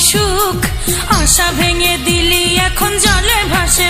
সুখ আশা ভেঙে দিলি এখন জলে ভাসে